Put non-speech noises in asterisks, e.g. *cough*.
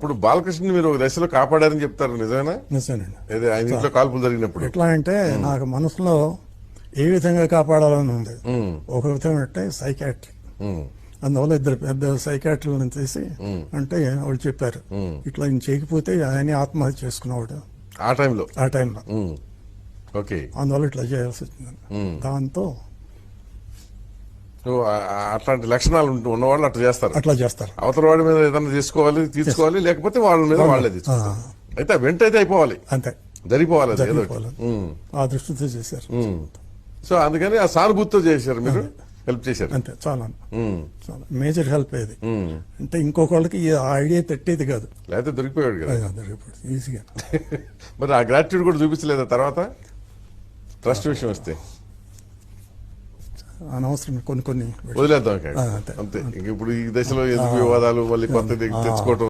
ఇప్పుడు బాలకృష్ణ మీరు ఒక దశలో కాపాడారని చెప్తారు నిజమేనా? నిజమేనండి. ఆయన ఇంట్లో కాల్పులు జరిగినప్పుడు? ఎట్లా అంటే నాకు మనసులో ఏ విధంగా కాపాడాలని ఉంది? ఒక విధంగా అంటే సైకాట్రీ ఉమ్, అందువల్ల ఇద్దరు పెద్ద సైకాట్రీలను తీసి అంటే వాళ్ళు చెప్పారు ఇట్లా ఈయన చేయకపోతే ఆయన ఆత్మహత్య చేసుకున్నవాడు ఆ టైంలో? ఆ టైంలో. ఓకే. అందువల్ల ఇట్లా చేయాల్సి వచ్చింది దాంతో ఆ- అట్లాంటి లక్షణాలు ఉన్నవాళ్ళు అట్లా చేస్తారు. అట్లా చేస్తారు. అవతల వాడి మీద ఏదైనా తీసుకోవాలి తీసుకోవాలి లేకపోతే వాళ్ళ మీద వాళ్ళే తీసుకోవాలి. అయితే ఆ. వెంట అయితే అయిపోవాలి. అంతే. జరిగిపోవాలి ఏదో ఆ దృష్టితో చేశారు. సో అందుకని ఆ సానుభూతితో చేశారు మీరు హెల్ప్ చేశారు. అంతే చాలా. చాలా. మేజర్ హెల్ప్ అయ్యేది. అంటే ఇంకొకళ్ళకి ఈ ఐడియా పెట్టేది కాదు. లేకపోతే దొరికిపోయాడు కదా. జరిగిపోతుంది ఈజీగా *laughs* మరి ఆ గ్రాట్యూడ్ కూడా చూపించలేదా తర్వాత? ట్రస్ట్ విషయం వస్తే. అనవసరం కొన్ని కొన్ని వదిలేద్దాం అంతే. ఇప్పుడు ఈ దశలో ఎందుకు వివాదాలు మళ్ళీ కొత్తది తెచ్చుకోవటం?